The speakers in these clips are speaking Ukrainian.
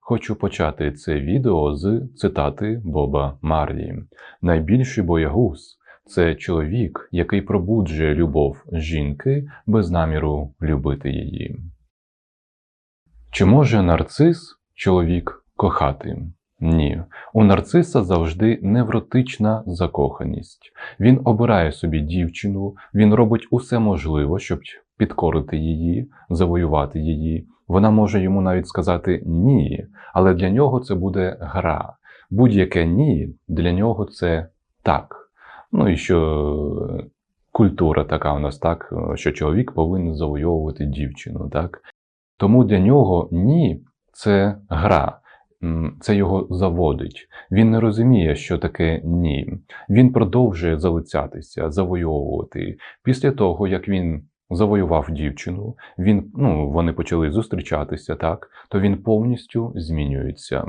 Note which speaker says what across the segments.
Speaker 1: Хочу почати це відео з цитати Боба Марлі. Найбільший боягуз це чоловік, який пробуджує любов жінки без наміру любити її. Чи може нарцис чоловік кохати? Ні. У нарциса завжди невротична закоханість. Він обирає собі дівчину, він робить усе можливе, щоб підкорити її, завоювати її. Вона може йому навіть сказати ні, але для нього це буде гра. Будь-яке ні для нього це так. Ну і що культура така у нас так, що чоловік повинен завойовувати дівчину, так? Тому для нього ні це гра. Це його заводить. Він не розуміє, що таке ні. Він продовжує залицятися, завойовувати. Після того, як він завоював дівчину, він, ну, вони почали зустрічатися, так, то він повністю змінюється.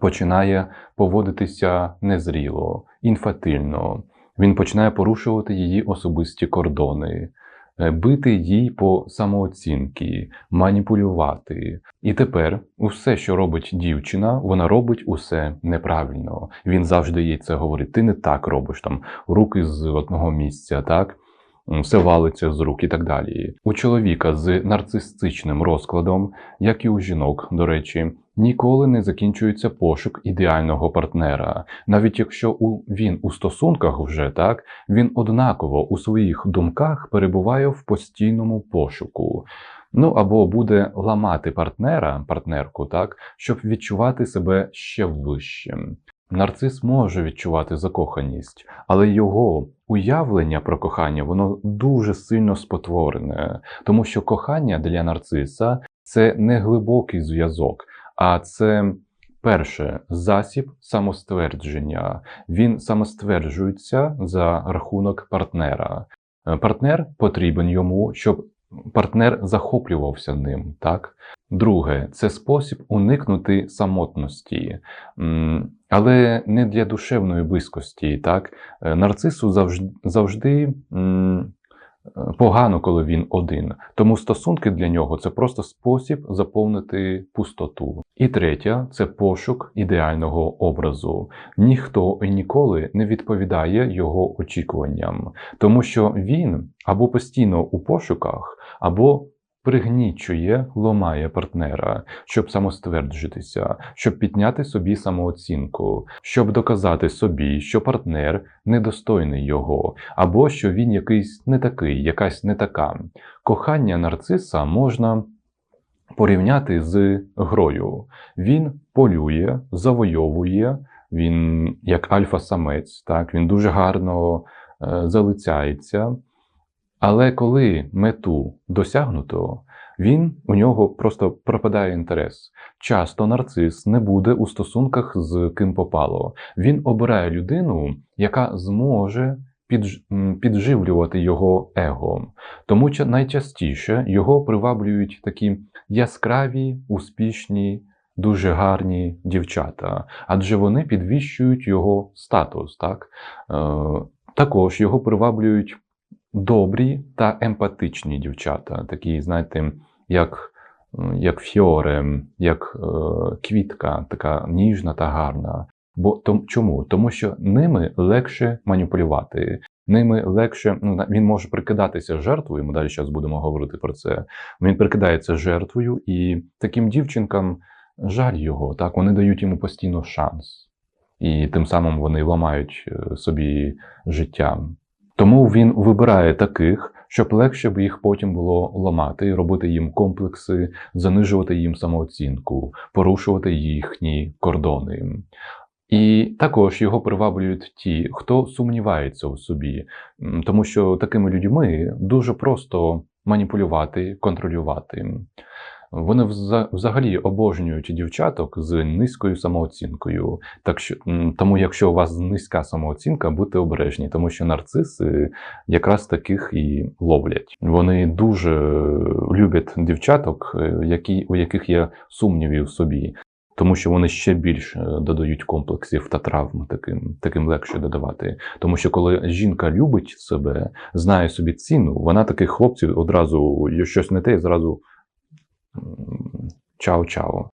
Speaker 1: Починає поводитися незріло, інфатильно. Він починає порушувати її особисті кордони, е, бити їй по самооцінки, маніпулювати. І тепер усе, що робить дівчина, вона робить усе неправильно. Він завжди їй це говорить: ти не так робиш там руки з одного місця, так? Все валиться з рук і так далі. У чоловіка з нарцистичним розкладом, як і у жінок, до речі, ніколи не закінчується пошук ідеального партнера. Навіть якщо у, він у стосунках вже так, він однаково у своїх думках перебуває в постійному пошуку. Ну або буде ламати партнера, партнерку, так, щоб відчувати себе ще вищим. Нарцис може відчувати закоханість, але його уявлення про кохання воно дуже сильно спотворене, тому що кохання для нарциса це не глибокий зв'язок, а це перше засіб самоствердження. Він самостверджується за рахунок партнера. Партнер потрібен йому, щоб партнер захоплювався ним. Так? Друге, це спосіб уникнути самотності, але не для душевної близькості. Так? Е, Нарцису завжди, завжди погано, коли він один. Тому стосунки для нього це просто спосіб заповнити пустоту. І третє це пошук ідеального образу. Ніхто і ніколи не відповідає його очікуванням, тому що він або постійно у пошуках, або пригнічує, ломає партнера, щоб самостверджитися, щоб підняти собі самооцінку, щоб доказати собі, що партнер недостойний його, або що він якийсь не такий, якась не така. Кохання нарциса можна порівняти з грою. Він полює, завойовує, він як альфа-самець, так, він дуже гарно е, залицяється. Але коли мету досягнуто, він у нього просто пропадає інтерес. Часто нарцис не буде у стосунках з ким попало. Він обирає людину, яка зможе підж- підживлювати його его. Тому найчастіше його приваблюють такі яскраві, успішні, дуже гарні дівчата, адже вони підвищують його статус. Так? Е, також його приваблюють добрі та емпатичні дівчата, такі, знаєте, як, як фьоре, як е, квітка, така ніжна та гарна. Бо том, чому? Тому що ними легше маніпулювати. Ними легше, ну, він може прикидатися жертвою, ми далі зараз будемо говорити про це. Він прикидається жертвою, і таким дівчинкам жаль його, так, вони дають йому постійно шанс. І тим самим вони ламають е, собі життя. Тому він вибирає таких, щоб легше б їх потім було ламати, робити їм комплекси, занижувати їм самооцінку, порушувати їхні кордони. І також його приваблюють ті, хто сумнівається у собі, тому що такими людьми дуже просто маніпулювати, контролювати. Вони вза- взагалі обожнюють дівчаток з низькою самооцінкою. Так що, тому, якщо у вас низька самооцінка, будьте обережні, тому що нарциси якраз таких і ловлять. Вони дуже люблять дівчаток, е, які, у яких є сумніви в собі. Тому що вони ще більше додають комплексів та травм, таким, таким легше додавати. Тому що коли жінка любить себе, знає собі ціну, вона таких хлопців одразу щось не те, зразу чао-чао.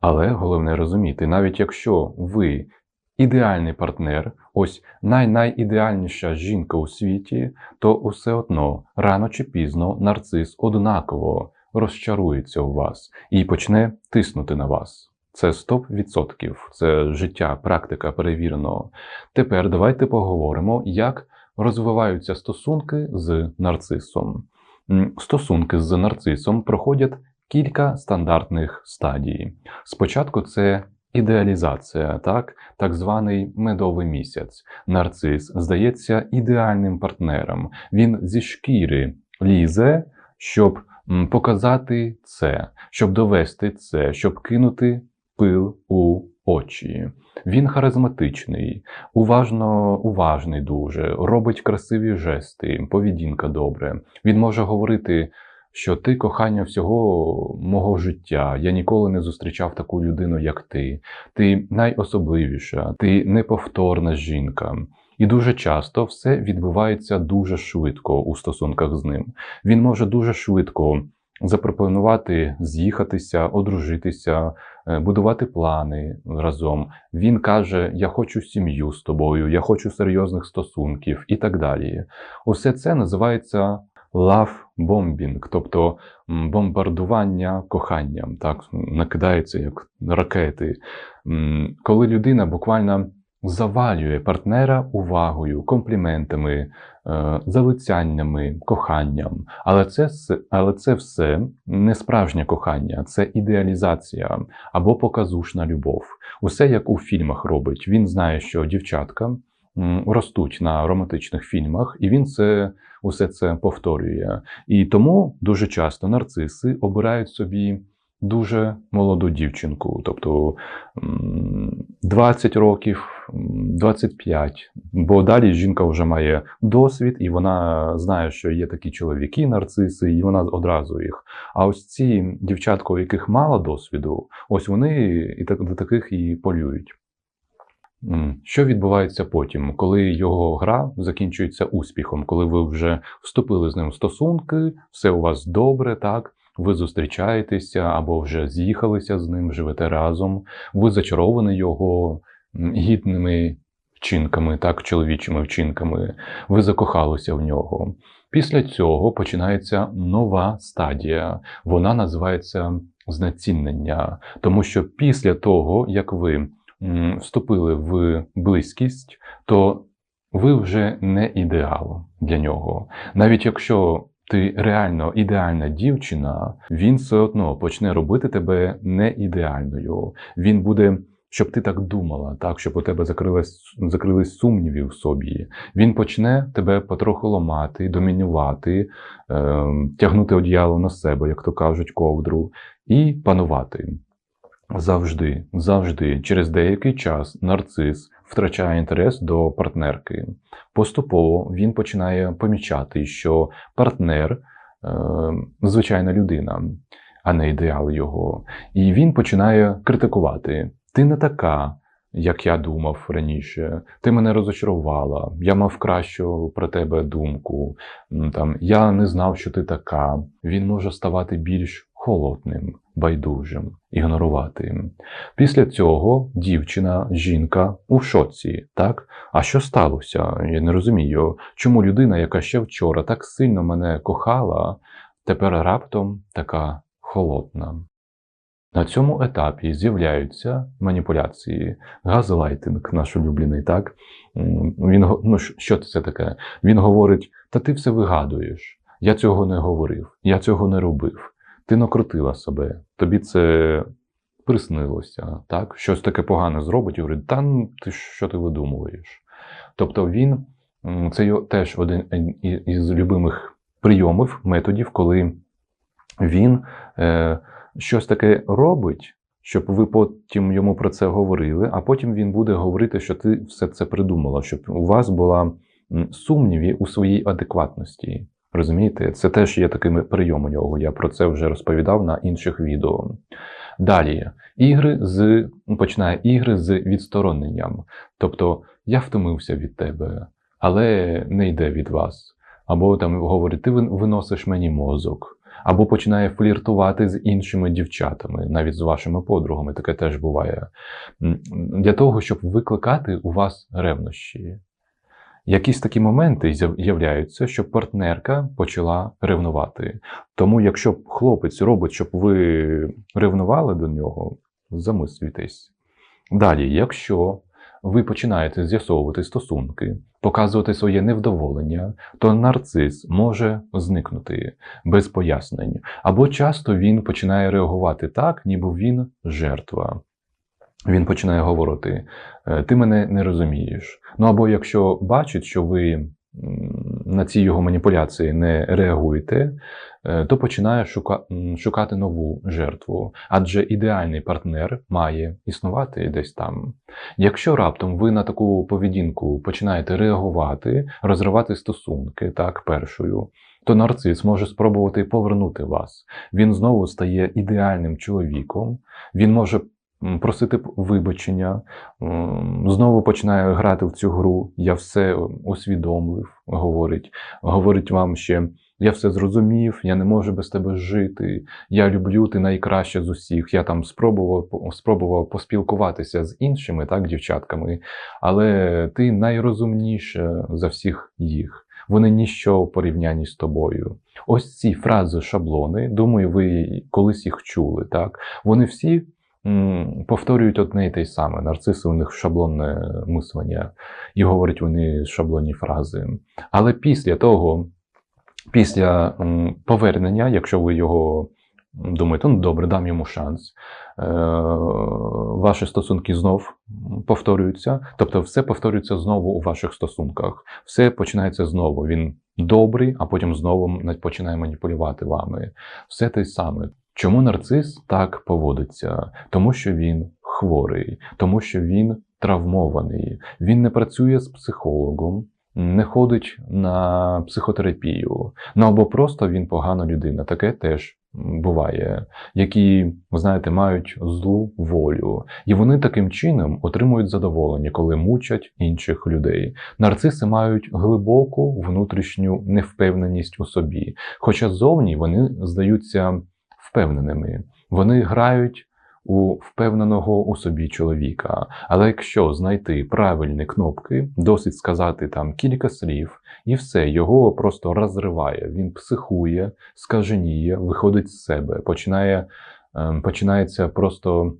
Speaker 1: Але головне розуміти, навіть якщо ви ідеальний партнер, ось най-найідеальніша жінка у світі, то усе одно рано чи пізно нарцис однаково розчарується у вас і почне тиснути на вас. Це 100%, це життя, практика перевірено. Тепер давайте поговоримо, як розвиваються стосунки з нарцисом. Стосунки з нарцисом проходять кілька стандартних стадій. Спочатку це ідеалізація, так, так званий медовий місяць. Нарцис здається ідеальним партнером. Він зі шкіри лізе, щоб показати це, щоб довести це, щоб кинути пил у очі. Він харизматичний, уважно уважний дуже, робить красиві жести, поведінка добре. Він може говорити, що ти кохання всього мого життя. Я ніколи не зустрічав таку людину, як ти. Ти найособливіша, ти неповторна жінка. І дуже часто все відбувається дуже швидко у стосунках з ним. Він може дуже швидко запропонувати з'їхатися, одружитися, е, будувати плани разом. Він каже: Я хочу сім'ю з тобою, я хочу серйозних стосунків і так далі. Усе це називається love bombing, тобто бомбардування коханням, так накидається як ракети. Коли людина буквально завалює партнера увагою, компліментами, е, залицяннями, коханням. Але це, але це все не справжнє кохання, це ідеалізація або показушна любов. Усе як у фільмах робить. Він знає, що дівчатка ростуть на романтичних фільмах, і він це усе це повторює. І тому дуже часто нарциси обирають собі дуже молоду дівчинку, тобто 20 років, 25, бо далі жінка вже має досвід, і вона знає, що є такі чоловіки, нарциси, і вона одразу їх. А ось ці дівчатка, у яких мало досвіду, ось вони і так до таких і полюють. Що відбувається потім, коли його гра закінчується успіхом, коли ви вже вступили з ним в стосунки, все у вас добре, так? Ви зустрічаєтеся або вже з'їхалися з ним, живете разом, ви зачаровані його гідними вчинками, так, чоловічими вчинками, ви закохалися в нього. Після цього починається нова стадія. Вона називається знецінення, тому що після того, як ви вступили в близькість, то ви вже не ідеал для нього. Навіть якщо ти реально ідеальна дівчина, він все одно почне робити тебе не ідеальною. Він буде, щоб ти так думала, так, щоб у тебе закрились, закрились сумніви в собі. Він почне тебе потроху ламати, домінювати, е, тягнути одіяло на себе, як то кажуть, ковдру, і панувати. Завжди, завжди, через деякий час нарцис втрачає інтерес до партнерки. Поступово він починає помічати, що партнер е, звичайна людина, а не ідеал його. І він починає критикувати: ти не така, як я думав раніше, ти мене розочарувала, я мав кращу про тебе думку. Там, я не знав, що ти така. Він може ставати більш холодним, байдужим, ігнорувати. Після цього дівчина, жінка у шоці, так? А що сталося? Я не розумію, чому людина, яка ще вчора так сильно мене кохала, тепер раптом така холодна. На цьому етапі з'являються маніпуляції, газлайтинг наш улюблений, так? Він, ну, що це таке? Він говорить: та ти все вигадуєш, я цього не говорив, я цього не робив. Ти накрутила себе, тобі це приснилося, так? Щось таке погане зробить і говорить, та ти що ти видумуєш? Тобто він це теж один із любимих прийомів, методів, коли він е, щось таке робить, щоб ви потім йому про це говорили, а потім він буде говорити, що ти все це придумала, щоб у вас була сумніві у своїй адекватності. Розумієте, це теж є таким прийом у нього. Я про це вже розповідав на інших відео. Далі, ігри з починає ігри з відстороненням. Тобто я втомився від тебе, але не йде від вас. Або там говорить, ти виносиш мені мозок, або починає фліртувати з іншими дівчатами, навіть з вашими подругами, таке теж буває, для того, щоб викликати у вас ревнощі. Якісь такі моменти з'являються, щоб партнерка почала ревнувати. Тому, якщо хлопець робить, щоб ви ревнували до нього, замислюйтесь. Далі, якщо ви починаєте з'ясовувати стосунки, показувати своє невдоволення, то нарцис може зникнути без пояснень. Або часто він починає реагувати так, ніби він жертва. Він починає говорити: «Е, ти мене не розумієш. Ну або якщо бачить, що ви на ці його маніпуляції не реагуєте, е, то починає шука- шукати нову жертву. Адже ідеальний партнер має існувати десь там. Якщо раптом ви на таку поведінку починаєте реагувати, розривати стосунки так першою, то нарцис може спробувати повернути вас. Він знову стає ідеальним чоловіком. Він може просити вибачення, знову починає грати в цю гру. Я все усвідомив, говорить. Говорить вам ще. Я все зрозумів, я не можу без тебе жити. Я люблю ти найкраще з усіх. Я там спробував спробував поспілкуватися з іншими, так, дівчатками, але ти найрозумніша за всіх їх. Вони ніщо в порівнянні з тобою. Ось ці фрази, шаблони, думаю, ви колись їх чули. Так? Вони всі повторюють одне і те саме. Нарциси у них шаблонне мислення, і говорять вони шаблонні фрази. Але після того, після повернення, якщо ви його думаєте, ну добре, дам йому шанс, е, ваші стосунки знов повторюються, тобто все повторюється знову у ваших стосунках. Все починається знову. Він добрий, а потім знову починає маніпулювати вами. Все те саме. Чому нарцис так поводиться? Тому що він хворий, тому що він травмований. Він не працює з психологом, не ходить на психотерапію. Ну або просто він погана людина. Таке теж буває, які, знаєте, мають злу волю. І вони таким чином отримують задоволення, коли мучать інших людей. Нарциси мають глибоку внутрішню невпевненість у собі, хоча ззовні вони здаються впевненими. Вони грають у впевненого у собі чоловіка. Але якщо знайти правильні кнопки, досить сказати там кілька слів, і все, його просто розриває. Він психує, скаженіє, виходить з себе, починає, ем, починається просто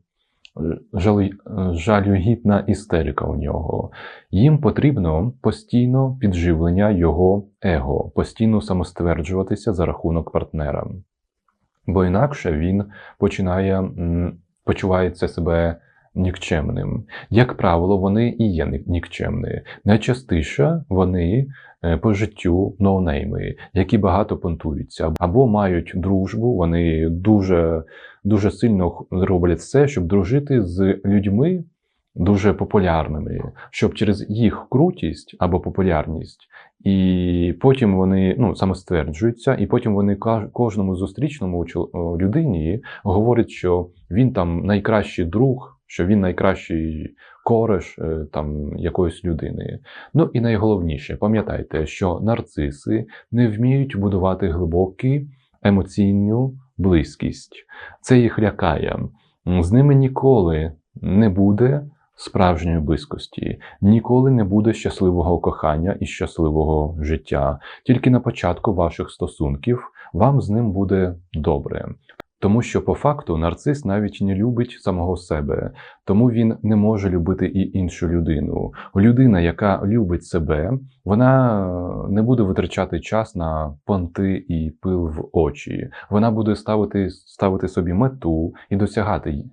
Speaker 1: е, е, жалюгідна істерика у нього. Їм потрібно постійно підживлення його его, постійно самостверджуватися за рахунок партнера. Бо інакше він починає почувається себе нікчемним. Як правило, вони і є ні- нікчемні. Найчастіше вони е, по життю ноунейми, які багато понтуються, або мають дружбу, вони дуже, дуже сильно роблять все, щоб дружити з людьми дуже популярними, щоб через їх крутість або популярність і потім вони ну, самостверджуються, і потім вони кожному зустрічному людині говорять, що він там найкращий друг, що він найкращий кореш е, там якоїсь людини. Ну і найголовніше, пам'ятайте, що нарциси не вміють будувати глибоку емоційну близькість. Це їх лякає. З ними ніколи не буде справжньої близькості, ніколи не буде щасливого кохання і щасливого життя. Тільки на початку ваших стосунків вам з ним буде добре. Тому що по факту нарцис навіть не любить самого себе, тому він не може любити і іншу людину. Людина, яка любить себе, вона не буде витрачати час на понти і пил в очі. Вона буде ставити, ставити собі мету і досягати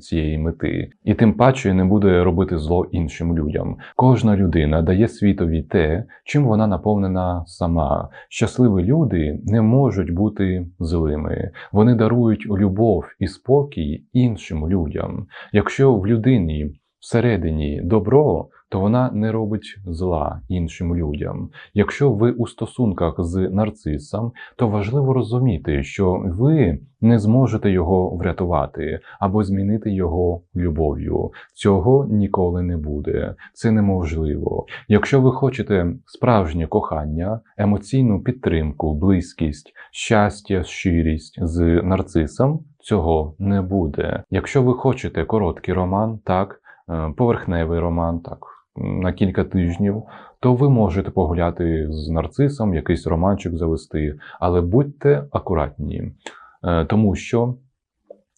Speaker 1: цієї мети. І тим паче не буде робити зло іншим людям. Кожна людина дає світові те, чим вона наповнена сама. Щасливі люди не можуть бути злими. Вони дарують любов і спокій іншим людям. Якщо в людині всередині добро, то вона не робить зла іншим людям. Якщо ви у стосунках з нарцисом, то важливо розуміти, що ви не зможете його врятувати або змінити його любов'ю. Цього ніколи не буде. Це неможливо. Якщо ви хочете справжнє кохання, емоційну підтримку, близькість, щастя, щирість з нарцисом, цього не буде. Якщо ви хочете короткий роман, так, поверхневий роман, так, на кілька тижнів, то ви можете погуляти з нарцисом, якийсь романчик завести, але будьте акуратні, Е, тому що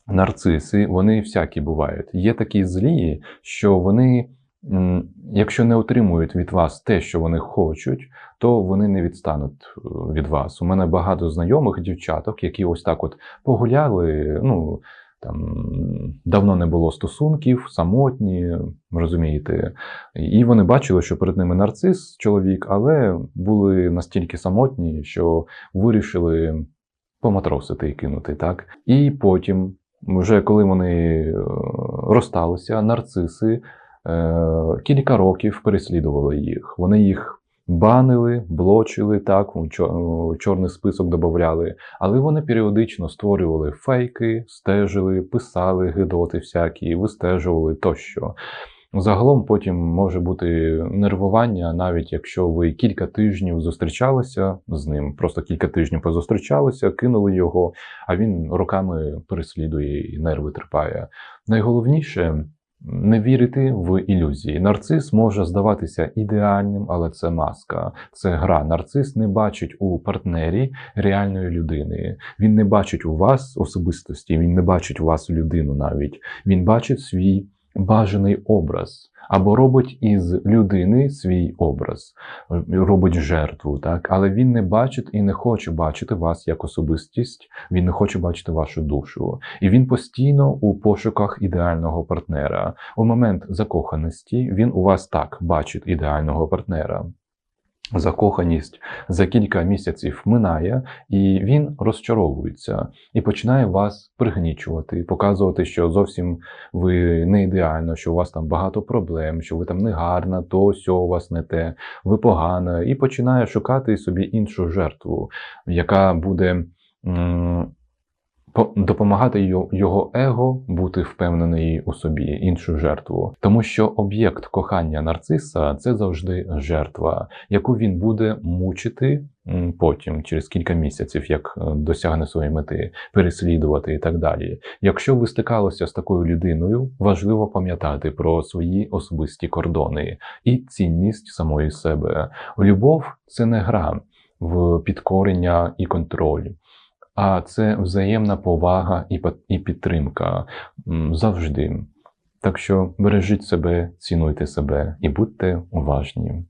Speaker 1: нарциси, вони всякі бувають. Є такі злі, що вони, якщо не отримують від вас те, що вони хочуть, то вони не відстануть е, від вас. У мене багато знайомих дівчаток, які ось так от погуляли. ну, там давно не було стосунків, самотні, розумієте. І вони бачили, що перед ними нарцис, чоловік, але були настільки самотні, що вирішили поматросити і кинути. так. І потім, вже коли вони е, розсталися, нарциси е, кілька років переслідували їх. Вони їх банили, блочили, так, у чорний список додавали, але вони періодично створювали фейки, стежили, писали гидоти всякі, вистежували тощо. Загалом потім може бути нервування, навіть якщо ви кілька тижнів зустрічалися з ним, просто кілька тижнів позустрічалися, кинули його, а він роками переслідує і нерви терпає. Найголовніше не вірити в ілюзії. Нарцис може здаватися ідеальним, але це маска, це гра. Нарцис не бачить у партнері реальної людини. Він не бачить у вас особистості, він не бачить у вас людину навіть. Він бачить свій бажаний образ. Або робить із людини свій образ, робить жертву, так? але він не бачить і не хоче бачити вас як особистість, він не хоче бачити вашу душу. І він постійно у пошуках ідеального партнера. У момент закоханості він у вас так бачить ідеального партнера. Закоханість за кілька місяців минає, і він розчаровується і починає вас пригнічувати, показувати, що зовсім ви не ідеально, що у вас там багато проблем, що ви там не гарна, то сьо у вас не те, ви погана, і починає шукати собі іншу жертву, яка буде допомагати йо- його его бути впевнений у собі, іншу жертву. Тому що об'єкт кохання нарциса це завжди жертва, яку він буде мучити потім, через кілька місяців, як е, досягне своєї мети, переслідувати і так далі. Якщо ви стикалися з такою людиною, важливо пам'ятати про свої особисті кордони і цінність самої себе. Любов це не гра в підкорення і контроль. А це взаємна повага і підтримка завжди. Так що бережіть себе, цінуйте себе і будьте уважні.